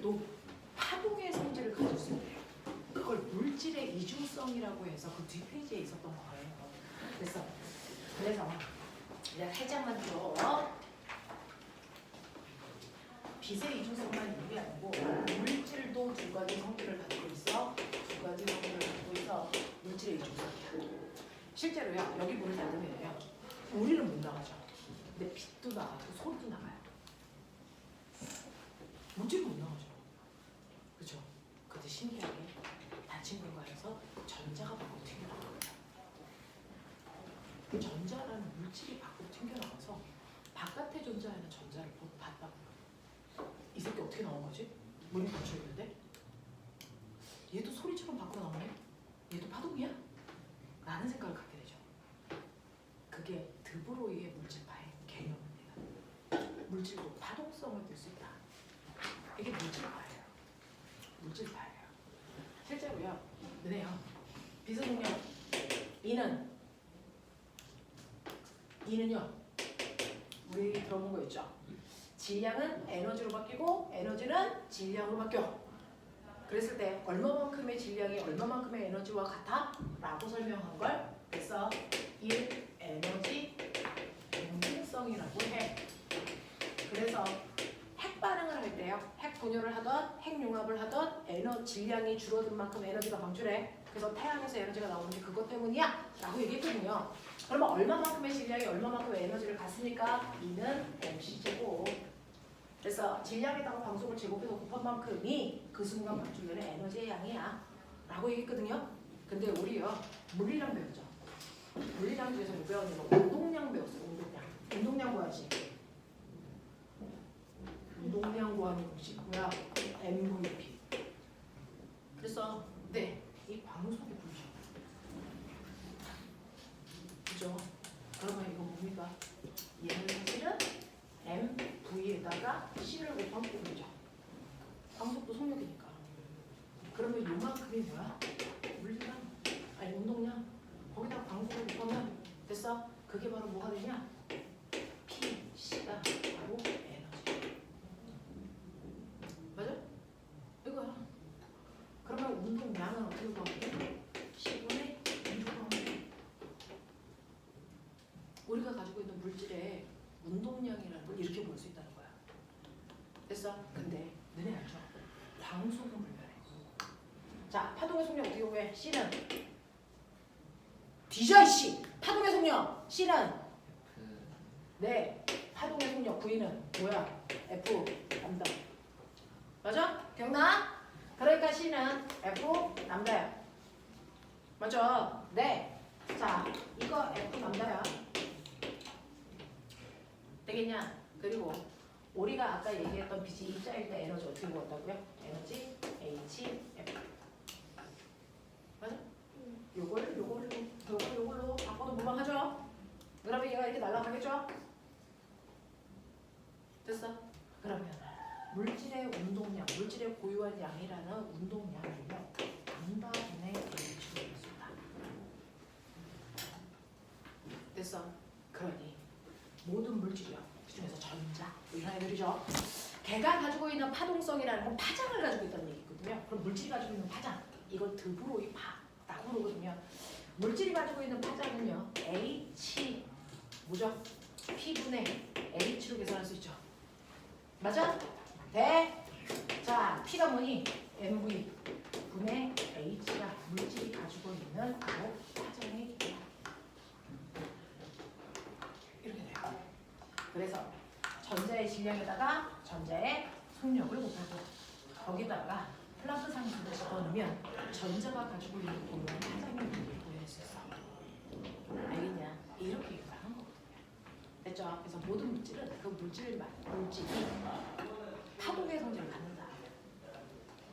물질도 파동의 성질을 가질 수 있대요. 그걸 물질의 이중성이라고 해서 그 뒷페이지에 있었던 거예요. 그래서 그래서 내가 살짝만 더 빛의 이중성만 있는 게 아니고 물질도 두 가지 성질을 가지고 있어. 두 가지 성질을 가지고 있어. 물질의 이중성이야. 실제로요. 여기 문을 닫으면요. 우리는 못 나가죠. 근데 빛도 나가고 소리도 나가요. 물질은 못 나가죠. 그죠? 근데 신기하게 닫힌 공간에서 전자가 밖으로 튕겨나가요. 그 물질이 밖으로 튕겨나가서 바깥의 존재하는 전자를 못 봤다고요. 이 새끼 어떻게 나온 거지? 문이 닫혀 있는데? 얘도 소리처럼 밖으로 나오네? 얘도 파동이야? 라는 생각을 갖게 되죠. 그게 드브로이의 물질파의 개념입니다. 물질도 파동성을 띨 수 있다. 이게 물질파예요. 물질파예요. 실제로요. 너네요. 비스공력 이는 이는요. 우리 들어본 거 있죠. 질량은 에너지로 바뀌고 에너지는 질량으로 바뀌어. 그랬을 때 얼마만큼의 질량이 얼마만큼의 에너지와 같아? 라고 설명한 걸 그래서 1 에너지 공진성이라고 해. 그래서 핵 반응을 할 때요. 핵 분열을 하던 핵 융합을 하던 에너 질량이 줄어든 만큼 에너지가 방출해. 그래서 태양에서 에너지가 나오는 게 그것 때문이야. 라고 얘기했거든요. 그러면 얼마만큼의 질량이 얼마만큼의 에너지를 갖으니까 이는 mc제곱. 그래서 질량에다가 방속을 제곱해서 곱한 만큼이 그 순간 방출되는 에너지의 양이야. 라고 얘기했거든요. 근데 우리요. 물리량 배웠죠. 물리량 중에서 뭐 배웠냐면 운동량 배웠어요. 운동량. 운동량 구하지. 운동량 구하는 공식 뭐야? MVP. 그래서 네, 이 광속이 불죠. 그죠? 그러면 이거 뭡니까? 얘는 사실은 MV에다가 C를 곱한 꼴이죠. 광속도 속력이니까. 그러면 요만큼이 뭐야? 물리량, 아니 운동량. 거기다가 광속을 곱하면 됐어? 그게 바로 뭐가 되냐? P, C가 바로 에너지. 맞아? 이거야. 그러면 운동량은 어떻게 구하면 10분의 2로 구하면 돼. 우리가 가지고 있는 물질의 운동량이라는 걸 이렇게 볼 수 있다는 거야. 됐어? 근데 너네 알죠? 광속은 불변해. 자, 파동의 속력 어떻게 구해? C는 뒤져 씨. 파동의 속력 C는 네. 파동의 속력 V는 뭐야? F 남다. 맞아? 기억나? 그러니까 C는 F 남다야. 맞죠? 네. 자, 이거 F 남다야. 되겠냐? 그리고 우리가 아까 얘기했던 빛이 입자일 때 에너지 어떻게 구한다고요? 에너지 H F. 맞아? 요걸 요걸로 요걸 요걸로 바꿔도 무방하죠? 그러면 얘가 이렇게 날아가겠죠? 됐어? 그러면 물질의 운동량, 물질의 고유한 양이라는 운동량은요, 암바분의 H로 있습니다. 됐어? 그러니 모든 물질이요. 전자 이런 애들이죠. 걔가 가지고 있는 파동성이라는 건 파장을 가지고 있다는 얘기거든요. 그럼 물질이 가지고 있는 파장 이걸 드브로이 파라고 그러거든요. 물질이 가지고 있는 파장은요 H 뭐죠? P분의 H로 계산할 수 있죠. 맞아? 돼? 자, P가 뭐니? MV 분의 H가 물질이 가지고 있는 바로 파장의 이렇게 돼요. 그래서 전자의 질량에다가 전자의 속력을 곱하고 거기다가 플랑크 상수를 집어넣으면 전자가 가지고 있는 고유한 파장의 물질을 구할 수 있어. 알겠냐? 이렇게 얘기하는 거거든요. 됐죠? 그래서 모든 물질은 그 물질만 물질이 파동의 성질을 갖는다.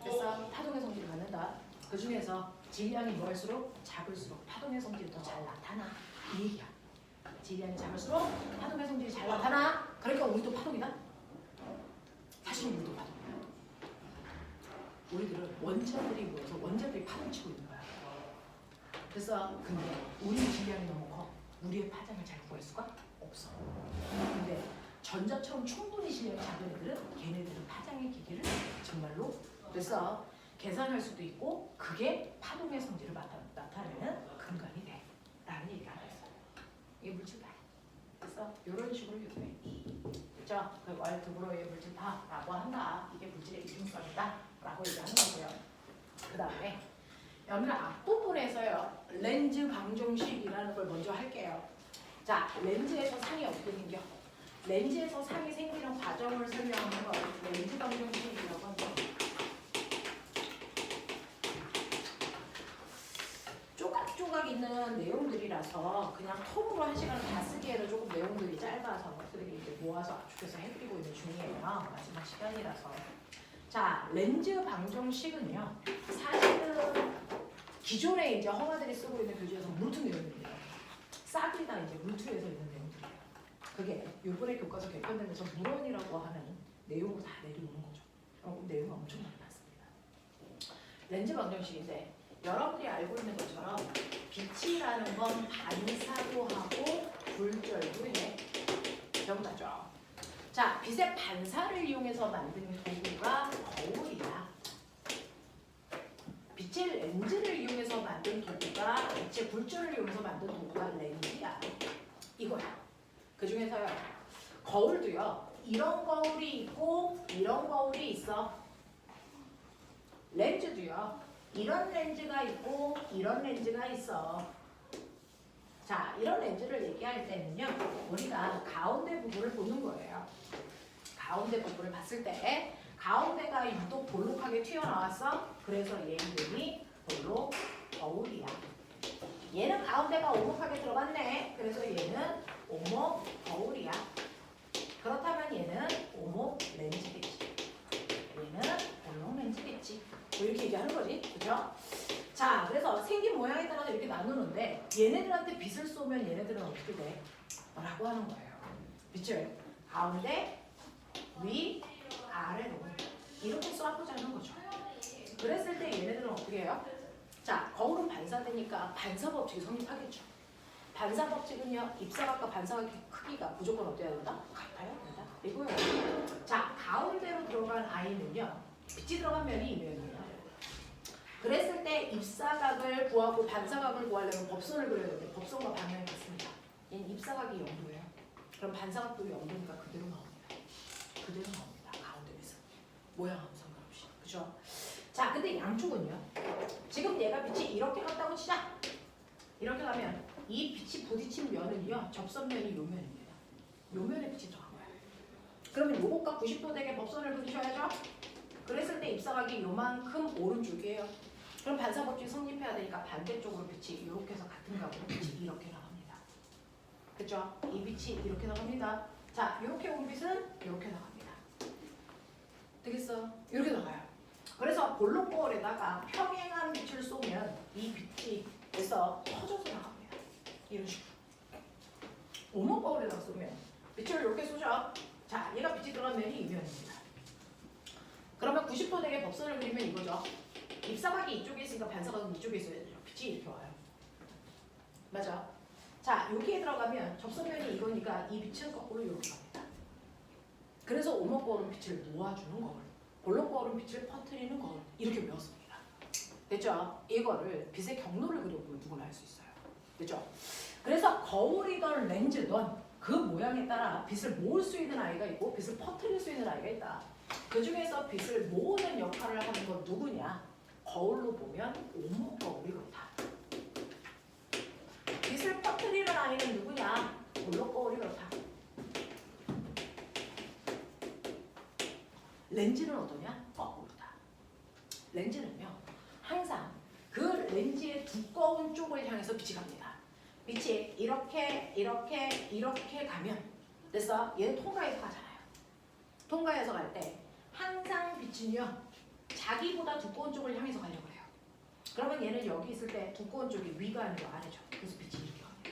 됐어? 파동의 성질을 갖는다. 그 중에서 질량이 뭐할수록 작을수록 파동의 성질이 더 잘 나타나. 이 얘기야. 질량이 작을수록 파동의 성질이 잘 나타나. 그러니까 우리도 파동이다. 사실 우리도 파동이야. 우리들은 원자들이 모여서 원자들이 파동치고 있는 거야. 그래서 근데 우리 질량이 너무 커. 우리의 파장을 잘 구할 수가 없어. 근데 전자처럼 충분히 질량이 작은 애들은 걔네들은 파장의 기기를 정말로 그래서 계산할 수도 있고 그게 파동의 성질을 나타, 나타내는 근간이 돼. 라는 얘기가 있어요. 이게 물질파. 그래서 이런 식으로 요즘에 그죠? 그 월드브로의 물질파라고 한다. 이게 물질의 이중성이다. 라고 얘기하는 거고요. 그 다음에 여기 앞부분에서요. 렌즈 방정식이라는 걸 먼저 할게요. 자, 렌즈에서 상이 생겨? 렌즈에서 상이 생기는 과정을 설명하는 거 렌즈 방정식이라고 합니다. 조각조각 있는 내용들이라서 그냥 톱으로 한 시간을 다 쓰기에는 조금 내용들이 짧아서 그렇게 이제 모아서 압축해서 해드리고 있는 중이에요. 마지막 시간이라서. 자, 렌즈 방정식은요. 사실은 기존에 이제 허가들이 쓰고 있는 교재에서 물투 내용입니다. 싹이다 이제 물투에서 있는 내용들이에요. 그게 이번에 교과서 개편되면서 물원이라고 하는 내용을 다 내려오는 거죠. 어, 내용이 엄청 많이 났습니다. 렌즈 방정식인데 여러분이 알고 있는 것처럼 빛이라는 건 반사도 하고 굴절도 해. 기억나죠? 자, 빛의 반사를 이용해서 만든 도구가 거울이야. 빛의 렌즈를 이용해서 만든 도구가 빛의 굴절을 이용해서 만든 도구가 렌즈야. 이거야. 그 중에서요. 거울도요. 이런 거울이 있고 이런 거울이 있어. 렌즈도요. 이런 렌즈가 있고 이런 렌즈가 있어. 자, 이런 렌즈를 얘기할 때는요. 우리가 가운데 부분을 보는 거예요. 가운데 부분을 봤을 때 가운데가 유독 볼록하게 튀어나왔어. 그래서 얘 이름이 볼록 거울이야. 얘는 가운데가 오목하게 들어갔네. 그래서 얘는 오목 거울이야. 그렇다면 얘는 오목 렌즈겠지. 뭐 이렇게 얘기하는 거지. 그죠? 자, 그래서 생긴 모양에 따라서 이렇게 나누는데 얘네들한테 빛을 쏘면 얘네들은 어떻게 돼? 라고 하는 거예요. 빛을 가운데, 위, 아래로 이렇게 쏴보자는 거죠. 그랬을 때 얘네들은 어떻게 해요? 자, 거울은 반사되니까 반사 법칙이 성립하겠죠. 반사 법칙은요, 입사각과 반사각의 크기가 무조건 어때야 된다? 같아야 된다. 이거요. 자, 가운데로 들어간 아이는요, 빛이 들어간 면이 이 면이에요. 그랬을 때 입사각을 구하고 반사각을 구하려면 법선을 그려야 되는데 법선과 방향이 같습니다. 얘는 입사각이 0도예요. 그럼 반사각도 0도니까 그대로 나옵니다. 그대로 나옵니다. 가운데에서. 모양하고 상관없이. 그죠? 자, 근데 양쪽은요. 지금 얘가 빛이 이렇게 갔다고 치자. 이렇게 가면 이 빛이 부딪힌 면은요. 접선면이 요 면입니다. 요 면에 빛이 들어간 거예요. 그러면 요것과 90도 되게 법선을 그리셔야죠. 그랬을 때 입사각이 요만큼 오른쪽이에요. 그럼 반사 법칙이 성립해야 되니까 반대쪽으로 빛이 이렇게 해서 같은 각으로 빛이 이렇게 나갑니다. 그죠? 이 빛이 이렇게 나갑니다. 자, 이렇게 온 빛은 이렇게 나갑니다. 되겠어? 이렇게 나가요. 그래서 볼록거울에다가 평행한 빛을 쏘면 이 빛이 그래서 터져서 나갑니다. 이런 식으로. 오목거울에다 쏘면 빛을 이렇게 쏘죠. 자, 얘가 빛이 들어간 면이 이 면입니다. 그러면 90도 되게 법선을 그리면 이거죠. 입사각이 이쪽에 있으니까 반사각은 이쪽에 있어야 되죠. 빛이 이렇게 와요. 맞아. 자, 여기에 들어가면 접선면이 이거니까 이 빛은 거꾸로 이렇게 갑니다. 그래서 오목거울은 빛을 모아주는 거울, 볼록거울은 빛을 퍼뜨리는 거울 이렇게 외웠습니다. 됐죠? 이거를 빛의 경로를 그려보면 누구나 할수 있어요. 됐죠? 그래서 거울이던 렌즈던 그 모양에 따라 빛을 모을 수 있는 아이가 있고 빛을 퍼뜨릴 수 있는 아이가 있다. 그 중에서 빛을 모으는 역할을 하는 건 누구냐? 거울로 보면 오목 거울이 그렇다. 빛을 퍼뜨리는 아이는 누구냐? 볼록 거울이 그렇다. 렌즈는 어떠냐? 거꾸로다. 렌즈는요, 항상 그 렌즈의 두꺼운 쪽을 향해서 빛이 갑니다. 빛이 이렇게, 이렇게, 이렇게 가면, 됐어? 얘는 통과해서 가잖아요. 통과해서 갈 때, 항상 빛은요, 자기보다 두꺼운 쪽을 향해서 가려고 해요. 그러면 얘는 여기 있을 때 두꺼운 쪽이 위가 아니고 아래죠. 그래서 빛이 이렇게 갑니다.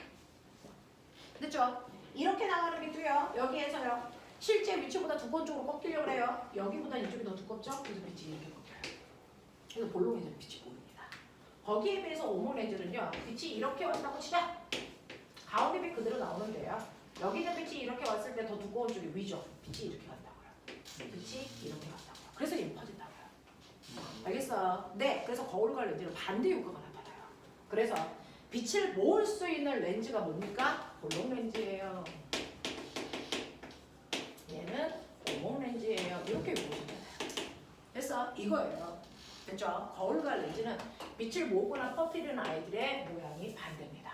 됐죠? 이렇게 나가는 빛도요, 여기에서요, 실제 위치보다 두꺼운 쪽으로 꺾이려고 해요. 여기보다 이쪽이 더 두껍죠? 그래서 빛이 이렇게 꺾여요. 그래서 볼록해지는 빛이 보입니다. 거기에 비해서 오목 렌즈는요. 빛이 이렇게 왔다고 치자. 가운데 빛 그대로 나오는데요. 여기 있는 빛이 이렇게 왔을 때 더 두꺼운 쪽이 위죠. 빛이 이렇게 간다고요. 빛이 이렇게 간다고요. 그래서 얘 퍼진다고요. 알겠어? 네. 그래서 거울과 렌즈는 반대 효과가 나타나요. 그래서 빛을 모을 수 있는 렌즈가 뭡니까? 볼록 렌즈예요. 얘는 오목 렌즈예요. 이렇게 보시면 돼요. 됐어? 이거예요. 됐죠? 거울과 렌즈는 빛을 모으거나 퍼뜨리는 아이들의 모양이 반대입니다.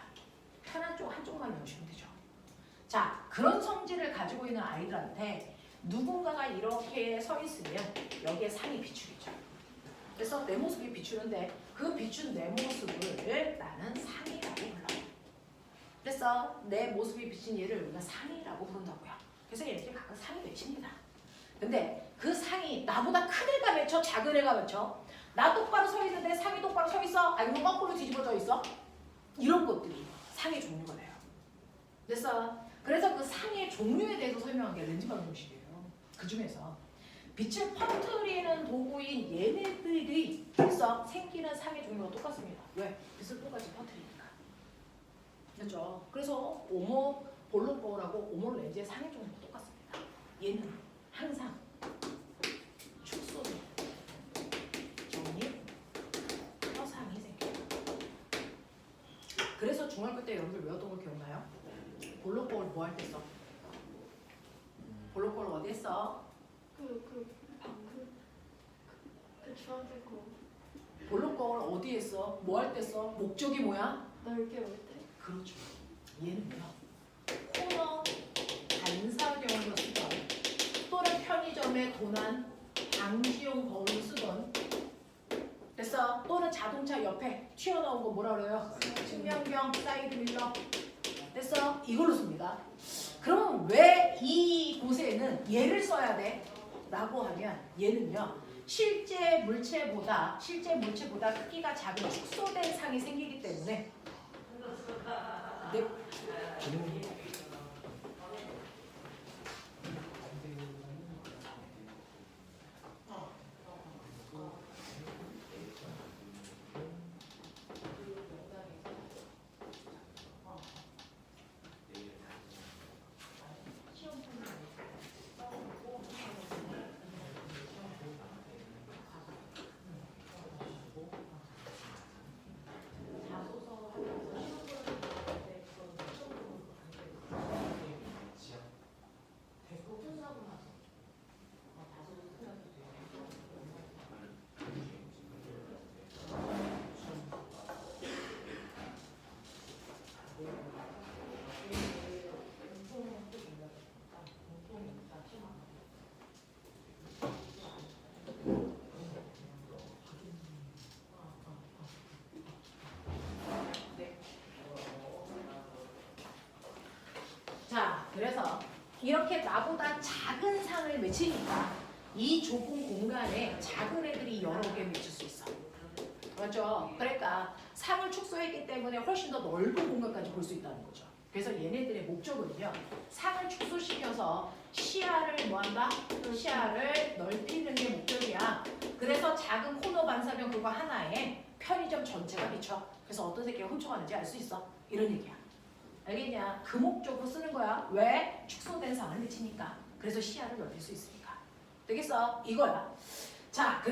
편한 쪽 한쪽만 넣으시면 되죠. 자, 그런 성질을 가지고 있는 아이들한테 누군가가 이렇게 서 있으면 여기에 상이 비추겠죠. 그래서 내 모습이 비추는데 그 비춘 내 모습을 나는 상이라고 불러요. 그래서 내 모습이 비친 얘를 우리가 상이라고 부른다고요. 그래서 얘네들이 각각 상이 외칩니다. 근데 그 상이 나보다 큰 애가 외쳐 작은 애가 외쳐 나 똑바로 서 있는데 상이 똑바로 서 있어 아니면 거꾸로 뒤집어져 있어 이런 것들이 상의 종류가 돼요. 그래서 그래서 그 상의 종류에 대해서 설명한 게 렌즈 방정식이에요. 그 중에서 빛을 퍼뜨리는 도구인 얘네들이 그래서 생기는 상의 종류가 똑같습니다. 왜? 빛을 똑같이 퍼뜨리니까. 그렇죠? 그래서 오목 볼록 거울하고 오목 렌즈의 상의 종류가 똑같습니다. 얘는 항상 허상이 생겨요. 그래서 중학교 때 여러분들 외웠던 거 기억나요? 볼록 거울 뭐 할 때 써? 볼록 거울 어디 했어? 그, 그, 방금, 그 주황색 거 볼록 거울 어디에 써? 뭐 할 때 써? 목적이 뭐야? 넓게 올 때? 그렇죠. 얘는요. 코너 반사경으로 쓰던 또는 편의점에 도난 방지용 거울로 쓰던 됐어. 또는 자동차 옆에 튀어나온 거 뭐라 그래요? 측면경, 사이드 밀러 됐어. 이걸로 씁니다. 그러면 왜 이곳에는 얘를 써야 돼? 라고 하면 얘는요. 실제 물체보다 실제 물체보다 크기가 작은 축소된 상이 생기기 때문에 네. 이렇게 나보다 작은 상을 맺히니까 이 좁은 공간에 작은 애들이 여러 개 맺힐 수 있어. 그렇죠? 그러니까 상을 축소했기 때문에 훨씬 더 넓은 공간까지 볼 수 있다는 거죠. 그래서 얘네들의 목적은요, 상을 축소시켜서 시야를 뭐한다? 시야를 넓히는 게 목적이야. 그래서 작은 코너 반사경 그거 하나에 편의점 전체가 비쳐. 그래서 어떤 새끼가 훔쳐가는지 알 수 있어. 이런 얘기야. 알겠냐? 그 목적으로 쓰는 거야. 왜? 축소된 상을 미치니까. 그래서 시야를 넓힐 수 있으니까. 되겠어? 이거야. 자,